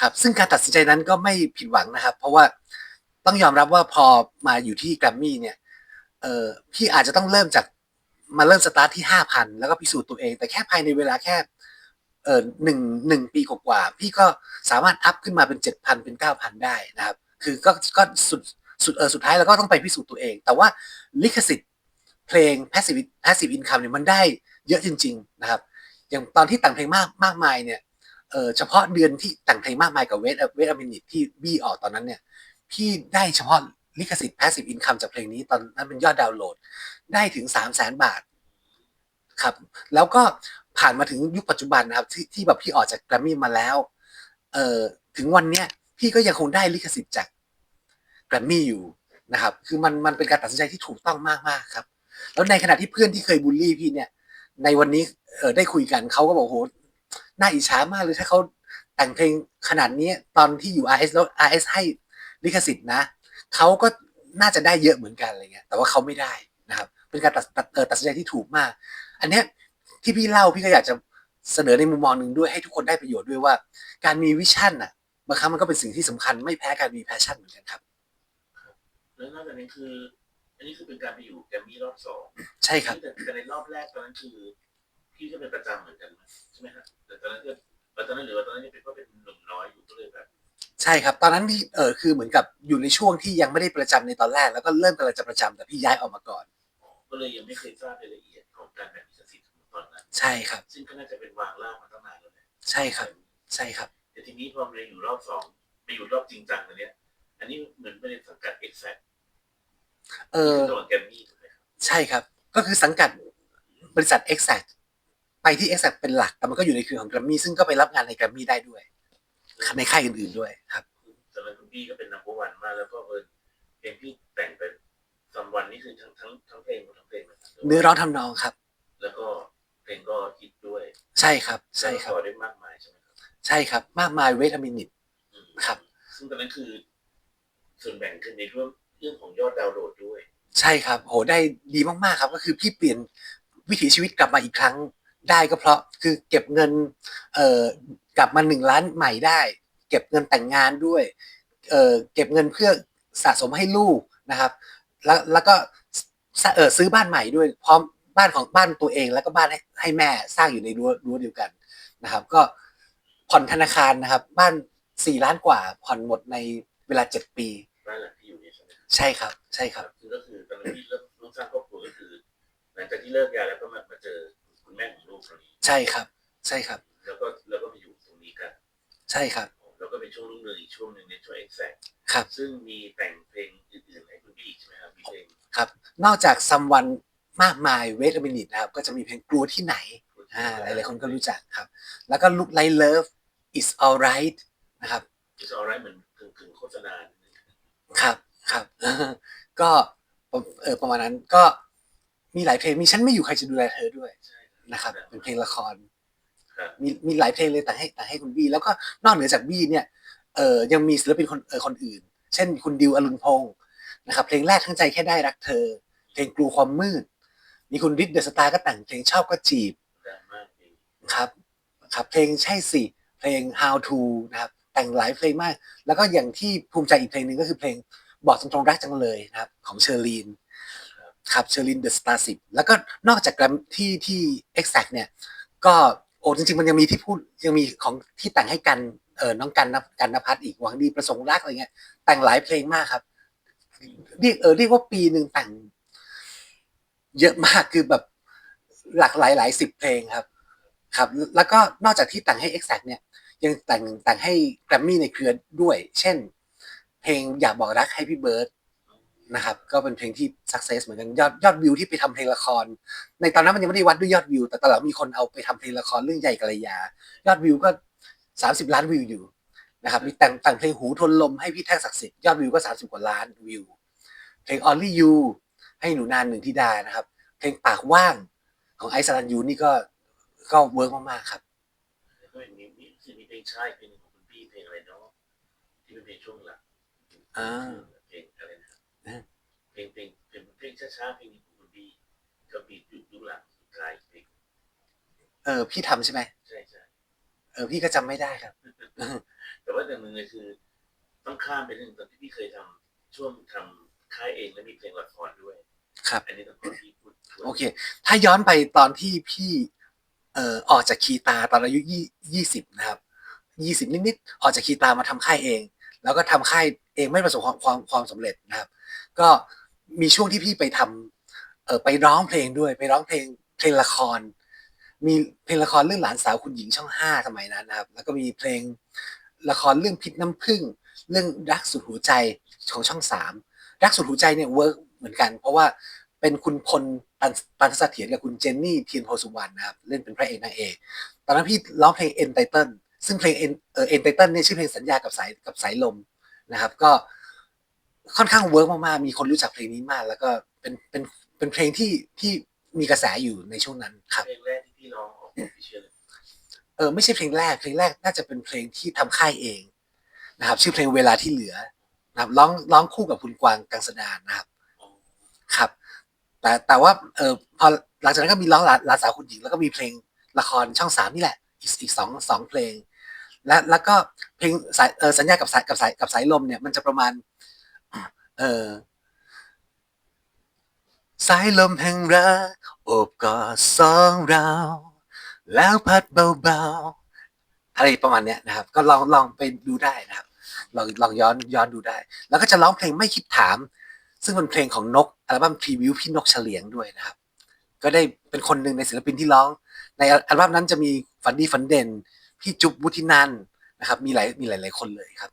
ครับซึ่งการตัดสินใจนั้นก็ไม่ผิดหวังนะครับ เพราะว่าต้องยอมรับว่าพอมาอยู่ที่แกรมมี่เนี่ยเออพี่อาจจะต้องเริ่มจากมาเริ่มสตาร์ทที่ห้าพันแล้วก็พิสูจน์ตัวเอง แต่แค่ภายในเวลาแค่เออหนึ่งหนึ่งปีกว่าๆพี่ก็สามารถอัพขึ้นมาเป็นเจ็ดพันเป็นเก้าพันได้นะครับ คือก็ก็สุดสุดเออสุดท้ายเราก็ต้องไปพิสูจน์ตัวเอง แต่ว่าลิขสิทธิ์เพลง passive passive income เนี่ยมันได้เยอะจริง ๆ นะครับ อย่างตอนที่แต่งเพลงมากมากมายเนี่ย เออเฉพาะเดือนที่แต่งเพลงมากมายกับเวทเวทอมินิที่บี้ออกตอนนั้นเนี่ยพี่ได้เฉพาะลิขสิทธิ์ passive income จากเพลงนี้ตอนนั้นเป็นยอดดาวน์โหลดได้ถึงสามแสนบาทครับ แล้วก็ผ่านมาถึงยุคปัจจุบันนะครับ ที่ที่แบบพี่ออกจากแกรมมี่มาแล้วเอ่อถึงวันเนี้ยพี่ก็ยังคงได้ลิขสิทธิ์จากแกรมมี่อยู่นะครับ คือมันมันเป็นการตัดสินใจที่ถูกต้องมากมากครับ แล้วในขณะที่เพื่อนที่เคยบูลลี่พี่เนี่ย ในวันนี้เออได้คุยกันเขาก็บอกโห น่าอิจฉามากเลยถ้าเขาแต่งเพลงขนาดนี้ตอนที่อยู่ RS แล้ว RS ให้ลิขสิทธิ์นะเขาก็น่าจะได้เยอะเหมือนกันอะไรเงี้ยแต่ว่าเขาไม่ได้นะครับเป็นการตัดตัดเออตัดสินใจที่ถูกมาก อันเนี้ยที่พี่เล่าพี่ก็อยากจะเสนอในมุมมองหนึ่งด้วยให้ทุกคนได้ประโยชน์ด้วยว่า การมีวิชั่นอะบางครั้งมันก็เป็นสิ่งที่สำคัญไม่แพ้การมีแพชชั่นเหมือนกันครับแล้วนอกจากนี้คือ อันนี้คือเป็นการไปอยู่แกรมมี่รอบสองใช่ครับแต่แต่ในรอบแรกตอนนั้นคือ พี่ก็เป็นประจำเหมือนกันไหมใช่ไหมฮะแต่ตอนนั้นก็ตอนนั้นหรือว่าตอนนั้นยังเป็นก็เป็นหนุ่มน้อยอยู่ก็เลยแบบใช่ครับ ตอนนั้นพี่เออคือเหมือนกับอยู่ในช่วงที่ยังไม่ได้ประจำในตอนแรก แล้วก็เริ่มกำลังจะประจำแต่พี่ย้ายออกมาก่อน ก็เลยยังไม่เคยทราบรายละเอียดของการแบ่งลิขสิทธิ์ของตอนนั้น ใช่ครับ ซึ่งก็น่าจะเป็นวางล่างมาตั้งนานแล้วแหละใช่ครับ ใช่ครับ แต่ทีนี้พอมาอยู่รอบสองไปอยู่รอบจริงจังอันเนี้ยอันนี้เหมือนเป็นสังกัดเอ็กแซกเออตัวแกรมมี่ถูกไหมครับใช่ครับ ก็คือสังกัดบริษัท Exact ไปที่ Exact เป็นหลัก แต่มันก็อยู่ในเครือของ Grammy ซึ่งก็ไปรับงานใน Grammy ได้ด้วย ในค่ายอื่นๆด้วยครับตอนนั้นคุณพี่ก็เป็นนัมเบอร์วันมากแล้วก็เออเพลงที่แต่งไปซัมวันนี่คือทั้งทั้งทั้งเพลงหมดทั้งเพลงไหมครับเนื้อร้องทำนองครับ แล้วก็เพลงก็ฮิตด้วย ใช่ครับ ใช่ครับแล้วก็ได้มากมายใช่ไหมครับใช่ครับ มากมายเวทมินิตอืมครับ ซึ่งตอนนั้นคือส่วนแบ่งคือในเรื่องเรื่องของยอดดาวน์โหลดด้วย ใช่ครับ โหได้ดีมากๆครับ ก็คือพี่เปลี่ยนวิถีชีวิตกลับมาอีกครั้ง ได้ก็เพราะคือเก็บเงินเอ่อกลับมาหนึ่งล้านใหม่ได้ เก็บเงินแต่งงานด้วยเอ่อเก็บเงินเพื่อสะสมให้ลูกนะครับ แล้วแล้วก็สเออซื้อบ้านใหม่ด้วยพร้อมบ้านของบ้านตัวเอง แล้วก็บ้านให้ให้แม่สร้างอยู่ในรั้วรั้วเดียวกันนะครับ ก็ผ่อนธนาคารนะครับ บ้านสี่ล้านกว่าผ่อนหมดในเวลาเจ็ดปีบ้านหลังที่อยู่เนี่ยใช่ไหมครับใช่ครับ ใช่ครับคือก็คือตอนนั้นที่เริ่มเริ่มสร้างครอบครัวก็คือ หลังจากที่เลิกยาแล้วก็มามาเจอ คุณแม่ของลูกคนนี้ใช่ครับ ใช่ครับ แล้วก็แล้วก็มาอยู่ตรงนี้กัน ใช่ครับ แล้วก็เป็นช่วงรุ่งเรืองอีกช่วงหนึ่งในช่วงเอ็กแซกครับ ซึ่งมีแต่งเพลงอื่นๆให้คุณพี่อีกใช่ไหมครับมีเพลงครับ นอกจากซัมวันมากมายเวทมินิตนะครับ ก็จะมีเพลงกลัวที่ไหนอ่าหลายๆคนก็รู้จักครับ แล้วก็ Look Like Love Is Alright นะครับอิสออไรเหมือนกึ่งกึ่งๆโฆษณาครับครับ ก็เออประมาณนั้นก็มีหลายเพลงมีฉันไม่อยู่ใครจะดูแลเธอด้วยใช่ นะครับ เป็นเพลงละครครับมีมีหลายเพลงเลยแต่ให้แต่ให้คุณบี้แล้วก็นอกเหนือจากบี้เนี่ยเออยังมีศิลปินคนเออคนอื่น เช่น คุณดิวอรุณพงศ์นะครับ เพลงแรกทั้งใจแค่ได้รักเธอ เพลงกลัวความมืด มีคุณริดเดอะสตาร์ก็แต่งเพลงชอบก็จีบดังมากดีครับครับ เพลงใช่สิเพลง how to นะครับแต่งหลายเพลงมาก แล้วก็อย่างที่ภูมิใจอีกเพลงหนึ่งก็คือเพลงบอกตรงๆรักจังเลยนะครับ ของเชอรีน ครับเชอรีนเดอะสตาร์สิแล้วก็นอกจากแกรมที่ที่ exact เนี่ย ก็โอ้จริง ๆ มันยังมีที่พูดยังมีของที่แต่งให้กันเออน้องกันนกันนภัทอีกหวังดีประสงค์รักอะไรเงี้ย แต่งหลายเพลงมากครับ เรียกเออเรียกว่าปีหนึ่งแต่ง เยอะมากคือแบบหลากหลายหลายสิบเพลงครับ ครับ แล้วก็นอกจากที่แต่งให้ Exact เนี่ย ยังแต่งแต่งให้แกรมมี่ในเครือด้วย เช่น เพลงอยากบอกรักให้พี่เบิร์ด นะครับ ก็เป็นเพลงที่ success เหมือนกันยอดยอดวิวที่ไปทำเพลงละคร ในตอนนั้นมันยังไม่ได้วัดด้วยยอดวิว แต่ตอนหลังมีคนเอาไปทำเพลงละครเรื่องใหญ่กัลยา ยอดวิวก็30ล้านวิวอยู่นะครับมีแต่งแต่งเพลงหูทนลมให้พี่แท่งศักดิ์สิทธิ์ยอดวิวก็30กว่าล้านวิว เพลง Only You ให้หนูนานหนึ่งที่ได้นะครับ เพลงปากว่างของไอซ์สรันยูนี่ก็ก็เวิร์กมากๆครับแล้วก็มีมีคือมีเพลงชายเพลงหนึ่งของคุณพี่เพลงอะไรเนาะที่เป็นเพลงช่วงหลังอ่าเพลงอะไรนะ อ่าเพลงเพลงเพลงเพลงช้าๆเพลงหนึ่งของคุณพี่ก็บีดยุคยุคหลังสุดท้ายเพลงเออ พี่ทำใช่ไหมใช่ใช่เออพี่ก็จำไม่ได้ครับ แต่ว่าอย่างหนึ่งเลยคือ ต้องข้ามไปเรื่องตอนที่พี่เคยทำช่วงทำค่ายเองแล้วมีเพลงละครด้วย ครับ อันนี้ต้องขอพี่พูดทวนโอเค ถ้าย้อนไปตอนที่พี่ เอ่อออกจากคีตาตอนอายุยี่ยี่สิบนะครับยี่สิบนิดๆออกจากคีตามาทำค่ายเอง แล้วก็ทำค่ายเองไม่ประสบความความความสำเร็จนะครับ ก็มีช่วงที่พี่ไปทำเออไปร้องเพลงด้วย ไปร้องเพลงเพลงละคร มีเพลงละครเรื่องหลานสาวคุณหญิงช่องห้าสมัยนั้นนะครับ แล้วก็มีเพลงละครเรื่องพิษน้ำผึ้งเรื่องรักสุดหัวใจของช่องสามรักสุดหัวใจเนี่ยเวิร์กเหมือนกัน เพราะว่าเป็นคุณพลตันตันเสถียรกับคุณเจนนี่เทียนโพสุวรรณนะครับ เล่นเป็นพระเอกนางเอกตอนนั้นพี่ร้องเพลงเอ็นไตเติล ซึ่งเพลงเอ็นเออเอ็นไตเติลเนี่ยชื่อเพลงสัญญากับสายกับสายลมนะครับ ก็ค่อนข้างเวิร์กมากๆมีคนรู้จักเพลงนี้มาก แล้วก็เป็นเป็นเป็นเพลงที่ที่มีกระแสอยู่ในช่วงนั้นครับเพลงแรกที่พี่ร้องออกพี่เชื่อเลยเออไม่ใช่เพลงแรกเพลงแรกน่าจะเป็นเพลงที่ทำค่ายเองนะครับ ชื่อเพลงเวลาที่เหลือนะครับร้องร้องคู่กับคุณกวางกังสดานนะครับอ๋อครับ แต่แต่ว่าเออพอหลังจากนั้นก็มีร้องหลานหลานสาวคุณหญิง แล้วก็มีเพลงละครช่องสามนี่แหละอีกอีกสองสองเพลง และแล้วก็เพลงสายเออสัญญากับสายกับสายกับสายลมเนี่ยมันจะประมาณ เออสายลมแห่งรักโอบกอดสองเรา แล้วพัดเบาๆอะไรประมาณเนี้ยนะครับ ก็ลองลองไปดูได้นะครับลองลองย้อนย้อนดูได้ แล้วก็จะร้องเพลงไม่คิดถาม ซึ่งเป็นเพลงของนกอัลบั้มพรีวิวพี่นกเฉลียงด้วยนะครับ ก็ได้เป็นคนหนึ่งในศิลปินที่ร้อง ในอัลบั้มนั้นจะมีฝันดีฝันเด่น พี่จุ๊บวุฒินันนะครับมีหลายมีหลาย ๆ คนเลยครับ